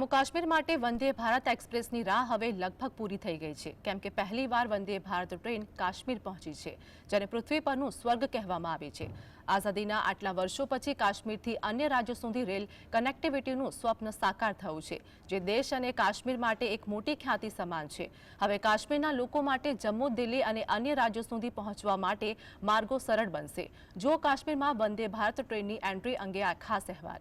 જમ્મુ કાશ્મીર માટે વંદે ભારત એક્સપ્રેસની રાહ હવે લગભગ પૂરી થઈ ગઈ છે. કેમ કે પહેલીવાર વંદે ભારત ટ્રેન કાશ્મીર પહોંચી છે, જેને પૃથ્વી પરનું સ્વર્ગ કહેવામાં આવે છે. આઝાદીના આટલા વર્ષો પછી કાશ્મીરથી અન્ય રાજ્યો સુધી રેલ કનેક્ટિવિટીનું સ્વપ્ન સાકાર થયું છે, જે દેશ અને કાશ્મીર માટે એક મોટી ખ્યાતિ સમાન છે. હવે કાશ્મીરના લોકો માટે જમ્મુ, દિલ્હી અને અન્ય રાજ્યો સુધી પહોંચવા માટે માર્ગો સરળ બનશે. જો કાશ્મીરમાં વંદે ભારત ટ્રેનની એન્ટ્રી અંગે આ ખાસ અહેવાલ.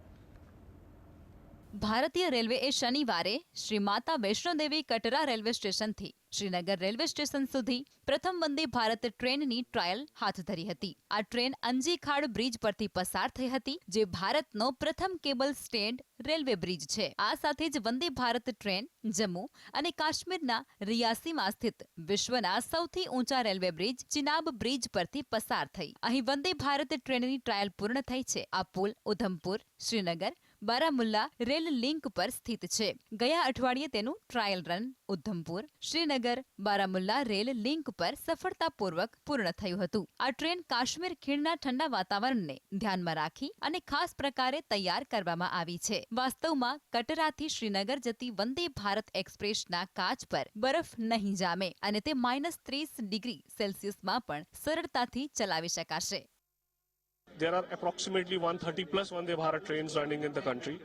ભારતીય રેલવેએ શનિવારે શ્રી માતા વૈષ્ણોદેવી કટરા રેલવે સ્ટેશનથી શ્રીનગર રેલવે સ્ટેશન સુધી પ્રથમ વંદે ભારત ટ્રેનની ટ્રાયલ હાથ ધરી હતી. આ ટ્રેન અંજીખાડ બ્રિજ પરથી પસાર થઈ હતી, જે ભારતનો પ્રથમ કેબલ સ્ટેન્ડ રેલવે બ્રિજ છે. આ સાથે જ વંદે ભારત ટ્રેન જમ્મુ અને કાશ્મીરના રિયાસીમાં સ્થિત વિશ્વના સૌથી ઊંચા રેલવે બ્રિજ ચિનાબ બ્રિજ પરથી પસાર થઈ. અહીં વંદે ભારત ટ્રેનની ટ્રાયલ પૂર્ણ થઈ છે. આ પુલ ઉધમપુર, શ્રીનગર બારામુલ્લા રેલ લિંક પર સ્થિત છે. ગયા અઠવાડિયે તેનું trial run Udhampur, Srinagar, Baramulla rail link પર સફળતાપૂર્વક પૂર્ણ થયું હતું. આ ટ્રેન કાશ્મીર ખીણના ઠંડા વાતાવરણને ધ્યાનમાં રાખી અને ખાસ પ્રકારે તૈયાર કરવામાં આવી છે. વાસ્તવમાં કટરાથી શ્રીનગર જતી વંદે ભારત એક્સપ્રેસના કાચ પર બરફ નહીં જામે અને તે માઇનસ ત્રીસ ડિગ્રી સેલ્સિયસમાં પણ સરળતાથી ચલાવી શકાશે. There are approximately 130 plus Vande Bharat trains running in the country.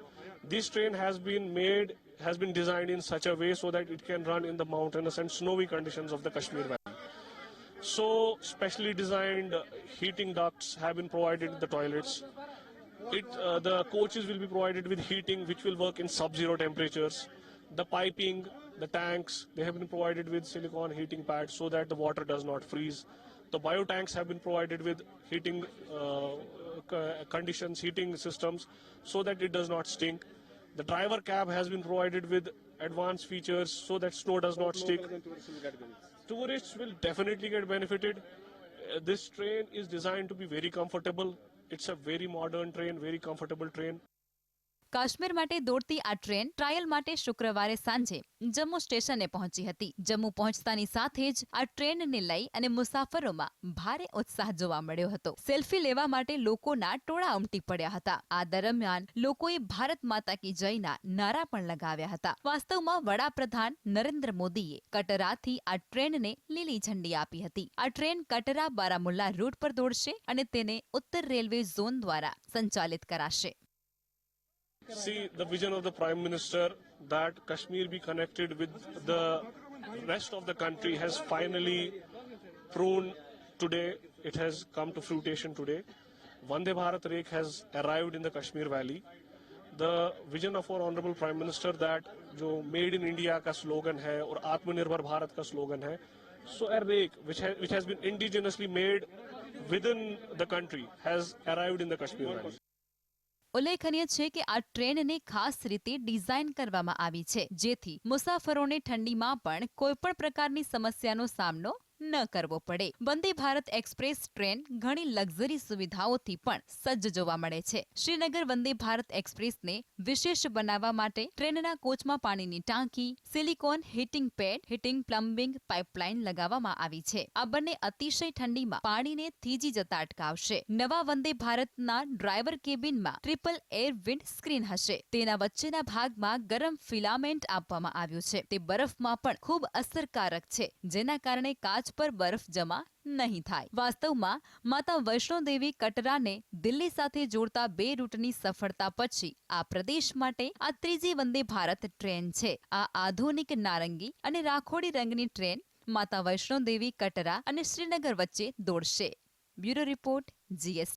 This train has been made, has been designed in such a way so that it can run in the mountainous and snowy conditions of the Kashmir Valley. So, specially designed heating ducts have been provided in the toilets. It, uh, the coaches will be provided with heating, which will work in sub-zero temperatures. The piping, the tanks, they have been provided with silicone heating pads so that the water does not freeze. The biotanks have been provided with heating uh, conditions, heating systems, so that it does not stink. The driver cab has been provided with advanced features so that snow does not stick. Tourists will definitely get benefited. Uh, this train is designed to be very comfortable. It's a very modern train, very comfortable train. Kashmir માટે દોડતી આ train trial માટે શુક્રવારે સાંજે જમ્મુ સ્ટેશને પહોંચી હતી. જમ્મુ પહોંચતાની સાથે જ આ ટ્રેનને લઈ અને મુસાફરોમાં ભારે ઉત્સાહ જોવા મળ્યો હતો. સેલ્ફી લેવા માટે લોકોના ટોળા ઉમટી પડ્યા હતા. આ દરમિયાન લોકોએ ભારત માતા કી જયના નારા પણ લગાવ્યા હતા. વાસ્તવમાં વડાપ્રધાન નરેન્દ્ર મોદીએ કટરાથી આ ટ્રેનને લીલી ઝંડી આપી હતી. આ ટ્રેન કટરા બારામુલ્લા રૂટ પર દોડશે અને તેને ઉત્તર રેલવે ઝોન દ્વારા સંચાલિત કરાશે. See the vision of the Prime Minister that Kashmir be connected with the rest of the country has finally proven today. It has come to fruition today. Vande Bharat Rake has arrived in the Kashmir Valley. The vision of our Honorable Prime Minister that जो Made in India का slogan है और आत्मनिर्भर भारत का slogan है so a rake which has, which has been indigenously made within the country has arrived in the Kashmir Valley. ઉલ્લેખનીય છે કે આ ટ્રેનને ખાસ રીતે ડિઝાઇન કરવામાં આવી છે, જેથી મુસાફરોને ઠંડીમાં પણ કોઈપણ પ્રકારની સમસ્યાનો સામનો ન કરવો પડે. વંદે ભારત એક્સપ્રેસ ટ્રેન ઘણી લક્ઝરી સુવિધાઓથી પણ સજ્જ જોવા મળે છે. શ્રીનગર વંદે ભારત એક્સપ્રેસને વિશેષ બનાવવા માટે ટ્રેનના કોચમાં પાણીની ટાંકી, silicone heating pad, heating plumbing pipeline લગાવવામાં આવી છે. આ બંને અતિશય ઠંડીમાં પાણીને થીજી જતા અટકાવશે. નવા વંદે ભારતના ડ્રાઈવર કેબિનમાં ટ્રિપલ એર વિન્ડ સ્ક્રીન હશે. તેના વચ્ચેના ભાગમાં ગરમ ફિલામેન્ટ આપવામાં આવ્યું છે. તે બરફમાં પણ ખૂબ અસરકારક છે, જેના કારણે કાચ પર બરફ જમા નહીં થાય. વાસ્તવમાં માતા વૈષ્ણોદેવી કટરાને દિલ્હી સાથે જોડતા બે રૂટની સફળતા પછી આ પ્રદેશ માટે આ ત્રીજી વંદે ભારત ટ્રેન છે. આ આધુનિક નારંગી અને રાખોડી રંગની ટ્રેન માતા વૈષ્ણોદેવી કટરા અને શ્રીનગર વચ્ચે દોડશે. Bureau report GS